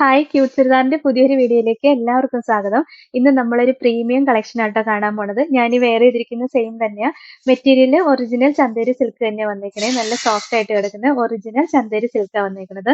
Hi cute ചുരിദാറിന്റെ പുതിയൊരു വീഡിയോയിലേക്ക് എല്ലാവർക്കും സ്വാഗതം. ഇന്ന് നമ്മളൊരു പ്രീമിയം കളക്ഷൻ ആട്ടോ കാണാൻ പോണത്. ഞാൻ വേറെ ചെയ്തിരിക്കുന്ന സെയിം തന്നെയാ. മെറ്റീരിയൽ ഒറിജിനൽ ചന്തേരി സിൽക്ക് തന്നെ വന്നേക്കണേ. നല്ല സോഫ്റ്റ് ആയിട്ട് കിടക്കുന്ന ഒറിജിനൽ ചന്തേരി സിൽക്കാ വന്നേക്കുന്നത്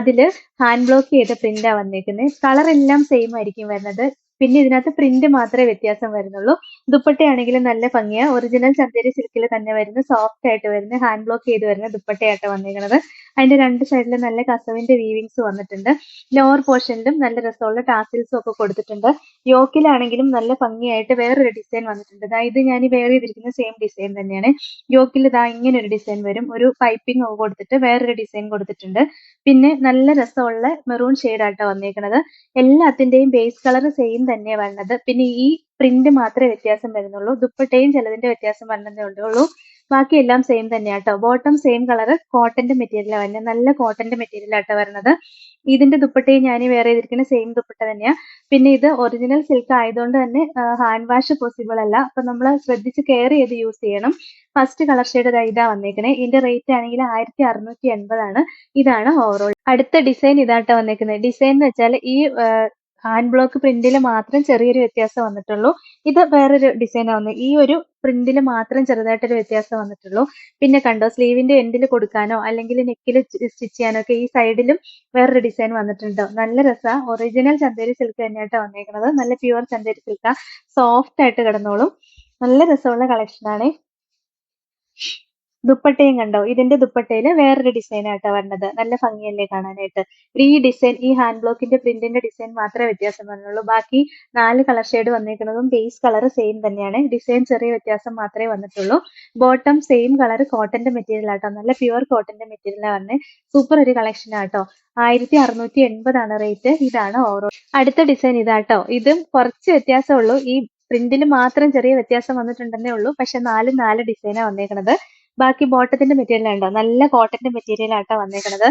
അതിൽ ഹാൻഡ് ബ്ലോക്ക് ചെയ്ത പ്രിന്റാ വന്നേക്കുന്നത് കളർ എല്ലാം സെയിം ആയിരിക്കും വരുന്നത്. പിന്നെ ഇതിനകത്ത് പ്രിന്റ് മാത്രമേ വ്യത്യാസം വരുന്നുള്ളൂ. ദുപ്പട്ടയാണെങ്കിലും നല്ല ഭംഗിയാ. ഒറിജിനൽ ചന്തേരി സിൽക്കിൽ തന്നെ വരുന്ന സോഫ്റ്റ് ആയിട്ട് വരുന്ന ഹാൻഡ് ബ്ലോക്ക് ചെയ്ത് വരുന്ന ദുപ്പട്ടയായിട്ട് വന്നിരിക്കുന്നത് അതിന്റെ രണ്ട് സൈഡിലും നല്ല കസവിന്റെ വീവിങ്സ് വന്നിട്ടുണ്ട്. ലോവർ പോർഷനിലും നല്ല രസമുള്ള ടാസിൽസും ഒക്കെ കൊടുത്തിട്ടുണ്ട്. യോക്കിലാണെങ്കിലും നല്ല ഭംഗിയായിട്ട് വേറൊരു ഡിസൈൻ വന്നിട്ടുണ്ട്. ദാ ഇത് ഞാൻ വെയർ ചെയ്തിരിക്കുന്ന സെയിം ഡിസൈൻ തന്നെയാണ്. യോക്കിൽ ഇതാ ഇങ്ങനെ ഒരു ഡിസൈൻ വരും. ഒരു പൈപ്പിംഗ് ഒക്കെ കൊടുത്തിട്ട് വേറൊരു ഡിസൈൻ കൊടുത്തിട്ടുണ്ട്. പിന്നെ നല്ല രസമുള്ള മെറൂൺ ഷെയ്ഡായിട്ടാണ് വന്നിരിക്കുന്നത് എല്ലാത്തിന്റെയും ബേസ് കളർ സെയിം തന്നെയാണ് വരുന്നത് പിന്നെ ഈ പ്രിന്റ് മാത്രമേ വ്യത്യാസം വരുന്നുള്ളൂ. ദുപ്പട്ടയും ചിലതിന്റെ വ്യത്യാസം വരുന്നതേ ഉണ്ടുള്ളൂ ബാക്കി എല്ലാം സെയിം തന്നെയാട്ടോ ബോട്ടം സെയിം കളർ കോട്ടന്റെ മെറ്റീരിയലാണ് വരുന്നത്. നല്ല കോട്ടന്റെ മെറ്റീരിയൽ ആട്ടോ വരുന്നത് ഇതിന്റെ ദുപ്പട്ടയും ഞാൻ വേറെ ചെയ്തിരിക്കുന്ന സെയിം ദുപ്പട്ട തന്നെയാ. പിന്നെ ഇത് ഒറിജിനൽ സിൽക്ക് ആയതുകൊണ്ട് തന്നെ ഹാൻഡ് വാഷ് പോസിബിൾ അല്ല. അപ്പൊ നമ്മൾ ശ്രദ്ധിച്ച് കെയർ ചെയ്ത് യൂസ് ചെയ്യണം. ഫസ്റ്റ് കളർ ഷെയ്ഡ് ഇതാ വന്നേക്കണേ. ഇതിന്റെ റേറ്റ് ആണെങ്കിൽ ആയിരത്തി അറുന്നൂറ്റി എൺപതാണ് ഇതാണ് ഓവറോൾ അടുത്ത ഡിസൈൻ ഇതാട്ടോ വന്നേക്കുന്നത് ഡിസൈൻ എന്ന് വെച്ചാൽ ഈ ഹാൻഡ് ബ്ലോക്ക് പ്രിന്റിൽ മാത്രം ചെറിയൊരു വ്യത്യാസം വന്നിട്ടുള്ളൂ. ഇത് വേറൊരു ഡിസൈൻ ആവുന്നു. ഈ ഒരു പ്രിന്റിൽ മാത്രം ചെറുതായിട്ടൊരു വ്യത്യാസം വന്നിട്ടുള്ളൂ. പിന്നെ കണ്ടോ സ്ലീവിന്റെ എൻഡിൽ കൊടുക്കാനോ അല്ലെങ്കിൽ നെക്കിൽ സ്റ്റിച്ച് ചെയ്യാനോ ഒക്കെ ഈ സൈഡിലും വേറൊരു ഡിസൈൻ വന്നിട്ടുണ്ടോ? നല്ല രസമാണ് ഒറിജിനൽ ചന്തേരി സിൽക്ക് തന്നെയായിട്ട് വന്നേക്കുന്നത് നല്ല പ്യുവർ ചന്തേരി സിൽക്കാണ് സോഫ്റ്റ് ആയിട്ട് കിടന്നോളും. നല്ല രസമുള്ള കളക്ഷൻ ആണ്. ദുപ്പട്ടയും കണ്ടോ? ഇതിന്റെ ദുപ്പട്ടയിൽ വേറൊരു ഡിസൈൻ ആട്ടോ വരണത് നല്ല ഭംഗിയല്ലേ കാണാനായിട്ട്. ഈ ഡിസൈൻ ഈ ഹാൻഡ് ബ്ലോക്കിന്റെ പ്രിന്റിന്റെ ഡിസൈൻ മാത്രമേ വ്യത്യാസം വന്നുള്ളൂ. ബാക്കി നാല് കളർ ഷെയ്ഡ് വന്നിരിക്കുന്നതും ബേസ് കളർ സെയിം തന്നെയാണ്. ഡിസൈൻ ചെറിയ വ്യത്യാസം മാത്രമേ വന്നിട്ടുള്ളൂ. ബോട്ടം സെയിം കളർ കോട്ടന്റെ മെറ്റീരിയൽ ആട്ടോ. നല്ല പ്യുവർ കോട്ടന്റെ മെറ്റീരിയൽ ആണ് സൂപ്പർ ഒരു കളക്ഷൻ ആട്ടോ. ആയിരത്തി അറുന്നൂറ്റി എൺപതാണ് റേറ്റ് ഇതാണ് ഓറോ അടുത്ത ഡിസൈൻ ഇതാട്ടോ. ഇതും കുറച്ച് വ്യത്യാസമുള്ളൂ ഈ പ്രിന്റിൽ മാത്രം ചെറിയ വ്യത്യാസം വന്നിട്ടുണ്ടെന്നേ ഉള്ളൂ. പക്ഷെ നാല് നാല് ഡിസൈനാണ് വന്നേക്കുന്നത് ബാക്കി ബോട്ടത്തിന്റെ മെറ്റീരിയൽ ഉണ്ടോ നല്ല കോട്ടന്റെ മെറ്റീരിയൽ ആട്ടോ വന്നേക്കണത്.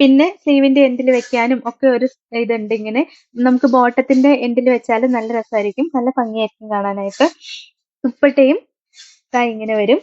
പിന്നെ സ്ലീവിന്റെ എൻഡിൽ വെക്കാനും ഒക്കെ ഒരു ഇതുണ്ട് ഇങ്ങനെ. നമുക്ക് ബോട്ടത്തിന്റെ എൻഡിൽ വെച്ചാലും നല്ല രസമായിരിക്കും. നല്ല ഭംഗിയായിരിക്കും കാണാനായിട്ട്. ദുപ്പട്ടയും ഇങ്ങനെ വരും.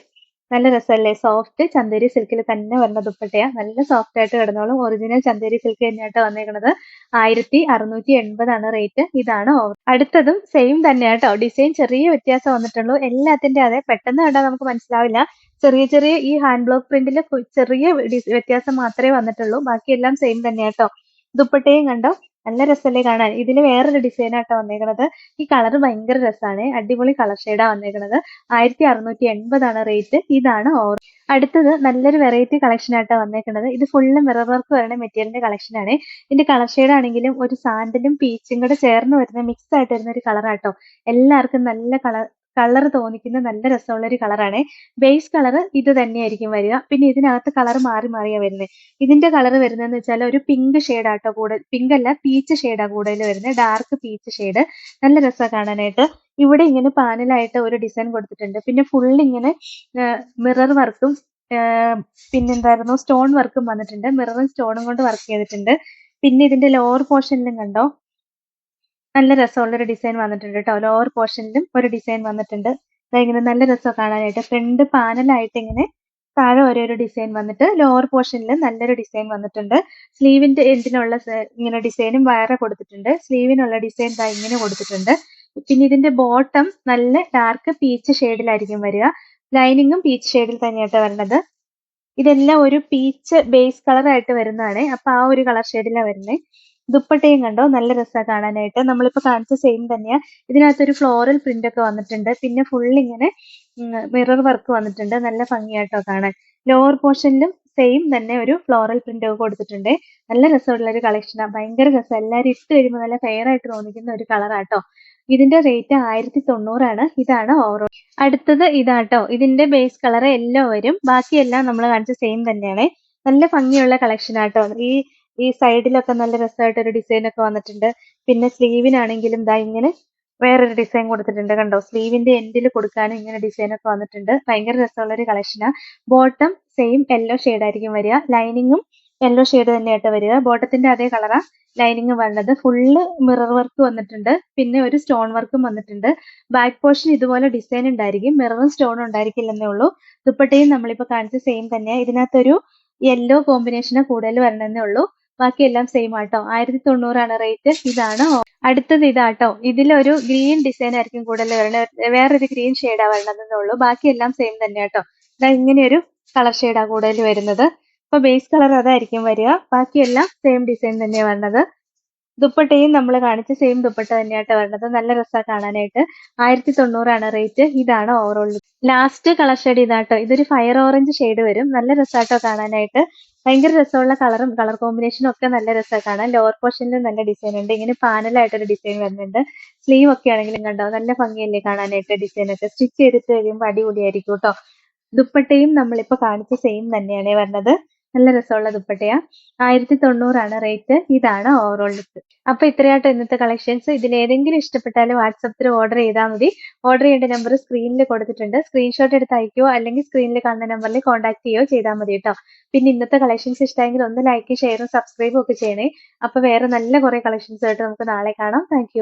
നല്ല രസമല്ലേ സോഫ്റ്റ് ചന്തേരി സിൽക്കിൽ തന്നെ വരുന്ന ദുപ്പട്ടയാ. നല്ല സോഫ്റ്റ് ആയിട്ട് കിടന്നോളും. ഒറിജിനൽ ചന്തേരി സിൽക്ക് തന്നെയായിട്ട് വന്നേക്കുന്നത് ആയിരത്തി അറുന്നൂറ്റി എൺപതാണ് റേറ്റ് ഇതാണ് ഓവർ അടുത്തതും സെയിം തന്നെയാട്ടോ. ഡിസൈൻ ചെറിയ വ്യത്യാസം വന്നിട്ടുള്ളൂ. എല്ലാത്തിന്റെ അതെ. പെട്ടെന്ന് കണ്ടാൽ നമുക്ക് മനസ്സിലാവില്ല. ചെറിയ ചെറിയ ഈ ഹാൻഡ് ബ്ലോക്ക് പ്രിന്റിൽ ചെറിയ വ്യത്യാസം മാത്രമേ വന്നിട്ടുള്ളൂ. ബാക്കിയെല്ലാം സെയിം തന്നെയാട്ടോ. ദുപ്പട്ടയും കണ്ടോ? നല്ല രസമല്ലേ കാണാൻ. ഇതിന് വേറൊരു ഡിസൈൻ ആട്ടോ വന്നേക്കണത്. ഈ കളർ ഭയങ്കര രസമാണ് അടിപൊളി കളർ ഷെയ്ഡാ വന്നേക്കണത്. ആയിരത്തി അറുന്നൂറ്റി എൺപതാണ് റേറ്റ് ഇതാണ് ഓർ അടുത്തത് നല്ലൊരു വെറൈറ്റി കളക്ഷൻ ആട്ടോ വന്നേക്കുന്നത് ഇത് ഫുള്ള് മിറർ വർക്ക് വരുന്ന മെറ്റീരിയലിന്റെ കളക്ഷൻ ആണ്. ഇതിന്റെ കളർ ഷെയ്ഡ് ആണെങ്കിലും ഒരു സാൻഡലും പീച്ചും കൂടെ ചേർന്ന് വരുന്ന മിക്സ് ആയിട്ട് വരുന്ന ഒരു കളർ ആട്ടോ. എല്ലാവർക്കും നല്ല കളർ കളർ തോന്നിക്കുന്ന നല്ല രസമുള്ള ഒരു കളറാണ്. ബേസ് കളർ ഇത് തന്നെയായിരിക്കും വരിക. പിന്നെ ഇതിനകത്ത് കളർ മാറി മാറിയാ വരുന്നത് ഇതിന്റെ കളർ വരുന്നതെന്ന് വെച്ചാൽ ഒരു പിങ്ക് ആട്ടോ കൂടുതൽ പിങ്ക് അല്ല പീച്ച് ഷെയ്ഡാ കൂടുതൽ വരുന്നത് ഡാർക്ക് പീച്ച് ഷെയ്ഡ് നല്ല രസമാണ് കാണാനായിട്ട്. ഇവിടെ ഇങ്ങനെ പാനലായിട്ട് ഒരു ഡിസൈൻ കൊടുത്തിട്ടുണ്ട്. പിന്നെ ഫുൾ ഇങ്ങനെ മിറർ വർക്കും പിന്നെന്തായിരുന്നു? സ്റ്റോൺ വർക്കും വന്നിട്ടുണ്ട്. മിററും സ്റ്റോണും കൊണ്ട് വർക്ക് ചെയ്തിട്ടുണ്ട്. പിന്നെ ഇതിന്റെ ലോവർ പോർഷനിലും കണ്ടോ? നല്ല രസമുള്ള ഒരു ഡിസൈൻ വന്നിട്ടുണ്ട് കേട്ടോ ലോവർ പോർഷനിലും ഒരു ഡിസൈൻ വന്നിട്ടുണ്ട്. ഇങ്ങനെ നല്ല രസം കാണാനായിട്ട്. ഫ്രണ്ട് പാനലായിട്ട് ഇങ്ങനെ താഴെ ഓരോരോ ഡിസൈൻ വന്നിട്ട് ലോവർ പോർഷനിൽ നല്ലൊരു ഡിസൈൻ വന്നിട്ടുണ്ട്. സ്ലീവിന്റെ എൻഡിനുള്ള ഇങ്ങനെ ഡിസൈനും വേറെ കൊടുത്തിട്ടുണ്ട്. സ്ലീവിനുള്ള ഡിസൈൻ ദാ ഇങ്ങനെ കൊടുത്തിട്ടുണ്ട്. പിന്നെ ഇതിന്റെ ബോട്ടം നല്ല ഡാർക്ക് പീച്ച് ഷെയ്ഡിലായിരിക്കും വരിക. ലൈനിങ്ങും പീച്ച് ഷെയ്ഡിൽ തന്നെയായിട്ട് വരുന്നത് ഇതെല്ലാം ഒരു പീച്ച് ബേസ് കളറായിട്ട് വരുന്നതാണ്. അപ്പൊ ആ ഒരു കളർ ഷെയ്ഡിലാണ് വരുന്നത് ദുപ്പട്ടയും കണ്ടോ? നല്ല രസമാണ് കാണാനായിട്ട്. നമ്മളിപ്പോ കാണിച്ച സെയിം തന്നെയാ. ഇതിനകത്തൊരു ഫ്ലോറൽ പ്രിന്റ് ഒക്കെ വന്നിട്ടുണ്ട്. പിന്നെ ഫുൾ ഇങ്ങനെ മിറർ വർക്ക് വന്നിട്ടുണ്ട്. നല്ല ഭംഗിയായിട്ടോ കാണാൻ. ലോവർ പോർഷനിലും സെയിം തന്നെ ഒരു ഫ്ലോറൽ പ്രിന്റ് ഒക്കെ കൊടുത്തിട്ടുണ്ട്. നല്ല രസമുള്ള ഒരു കളക്ഷനാ ഭയങ്കര രസം. എല്ലാവരും ഇട്ട് കഴിയുമ്പോൾ നല്ല ഫെയർ ആയിട്ട് തോന്നിക്കുന്ന ഒരു കളറാട്ടോ ഇതിന്റെ റേറ്റ് ആയിരത്തി തൊണ്ണൂറാണ് ഇതാണ് ഓവറോൾ അടുത്തത് ഇതാട്ടോ. ഇതിന്റെ ബേസ് കളർ എല്ലോ വരും. ബാക്കിയെല്ലാം നമ്മൾ കാണിച്ച സെയിം തന്നെയാണ്. നല്ല ഭംഗിയുള്ള കളക്ഷൻ ആട്ടോ. ഈ ഈ സൈഡിലൊക്കെ നല്ല രസമായിട്ട് ഒരു ഡിസൈൻ ഒക്കെ വന്നിട്ടുണ്ട്. പിന്നെ സ്ലീവിനാണെങ്കിലും ദാ ഇങ്ങനെ വേറൊരു ഡിസൈൻ കൊടുത്തിട്ടുണ്ട് കണ്ടോ? സ്ലീവിന്റെ എൻഡിൽ കൊടുക്കാനും ഇങ്ങനെ ഡിസൈൻ ഒക്കെ വന്നിട്ടുണ്ട്. ഭയങ്കര രസമുള്ള ഒരു കളക്ഷനാണ് ബോട്ടം സെയിം യെല്ലോ ഷെയ്ഡ് ആയിരിക്കും വരിക. ലൈനിങ്ങും യെല്ലോ ഷെയ്ഡ് തന്നെയായിട്ട് വരിക. ബോട്ടത്തിന്റെ അതേ കളറാ ലൈനിങ് വന്നത്. ഫുള്ള് മിറർ വർക്ക് വന്നിട്ടുണ്ട്. പിന്നെ ഒരു സ്റ്റോൺ വർക്കും വന്നിട്ടുണ്ട്. ബാക്ക് പോർഷൻ ഇതുപോലെ ഡിസൈൻ ഉണ്ടായിരിക്കും. മിററും സ്റ്റോണും ഉണ്ടായിരിക്കില്ലെന്നേ ഉള്ളൂ. ദുപ്പട്ടയും നമ്മളിപ്പോ കാണിച്ച സെയിം തന്നെയാണ് ഇതിനകത്തൊരു യെല്ലോ കോമ്പിനേഷന് കൂടുതൽ വരണമെന്നേ ഉള്ളൂ. ബാക്കിയെല്ലാം സെയിം ആട്ടോ. ആയിരത്തി തൊണ്ണൂറാണ് റേറ്റ് ഇതാണ്. അടുത്തത് ഇതാട്ടോ. ഇതിലൊരു ഗ്രീൻ ഡിസൈൻ ആയിരിക്കും കൂടുതൽ വരുന്നത്. വേറൊരു ഗ്രീൻ ഷെയ്ഡാ വരണതെന്നേ ഉള്ളൂ. ബാക്കിയെല്ലാം സെയിം തന്നെ കേട്ടോ ഇതാ ഇങ്ങനെയൊരു കളർ ഷെയ്ഡാ കൂടുതൽ വരുന്നത്. അപ്പൊ ബേസ് കളർ അതായിരിക്കും വരിക. ബാക്കിയെല്ലാം സെയിം ഡിസൈൻ തന്നെയാണ് വരണത്. ദുപ്പട്ടയും നമ്മൾ കാണിച്ച സെയിം ദുപ്പട്ട തന്നെയായിട്ട് വരണത്. നല്ല രസമാണ് കാണാനായിട്ട്. ആയിരത്തി തൊണ്ണൂറാണ് റേറ്റ് ഇതാണ് ഓവറോൾ ലാസ്റ്റ് കളർ ഷെയ്ഡ് ഇതാട്ടോ. ഇതൊരു ഫയർ ഓറഞ്ച് ഷെയ്ഡ് വരും. നല്ല രസമാട്ടോ കാണാനായിട്ട്. ഭയങ്കര രസമുള്ള കളറും കളർ കോമ്പിനേഷനും ഒക്കെ നല്ല രസമാണ് കാണാൻ. ലോവർ പോർഷനിൽ നല്ല ഡിസൈൻ ഉണ്ട്. ഇങ്ങനെ പാനലായിട്ടൊരു ഡിസൈൻ വരുന്നുണ്ട്. സ്ലീവ് ഒക്കെ ആണെങ്കിലും കണ്ടോ? നല്ല ഭംഗിയല്ലേ കാണാനായിട്ട് ഡിസൈൻ ഒക്കെ. സ്റ്റിച്ച് ചെയ്തിട്ട് കഴിയുമ്പോൾ അടിപൊളിയായിരിക്കും കേട്ടോ ദുപ്പട്ടയും നമ്മളിപ്പോ കാണിച്ച സെയിം തന്നെയാണ് വരുന്നത് നല്ല രസമുള്ള ദുപ്പട്ടയാ. ആയിരത്തി തൊണ്ണൂറാണ് റേറ്റ്. ഇതാണ് ഓവറോൾ ലുക്ക് അപ്പൊ ഇത്രയാട്ടോ ഇന്നത്തെ കളക്ഷൻസ് ഇതിൽ ഏതെങ്കിലും ഇഷ്ടപ്പെട്ടാൽ വാട്സപ്പിൽ ഓർഡർ ചെയ്താൽ മതി. ഓർഡർ ചെയ്യേണ്ട നമ്പർ സ്ക്രീനിൽ കൊടുത്തിട്ടുണ്ട്. സ്ക്രീൻഷോട്ട് എടുത്ത് അയക്കുകയോ അല്ലെങ്കിൽ സ്ക്രീനിൽ കാണുന്ന നമ്പറിൽ കോൺടാക്ട് ചെയ്യുകയോ ചെയ്താൽ മതി കേട്ടോ പിന്നെ ഇന്നത്തെ കളക്ഷൻസ് ഇഷ്ടമെങ്കിൽ ഒന്ന് ലൈക്ക് ഷെയറും സബ്സ്ക്രൈബും ഒക്കെ ചെയ്യണേ. അപ്പൊ വേറെ നല്ല കുറെ കളക്ഷൻസ് ആയിട്ട് നമുക്ക് നാളെ കാണാം. താങ്ക്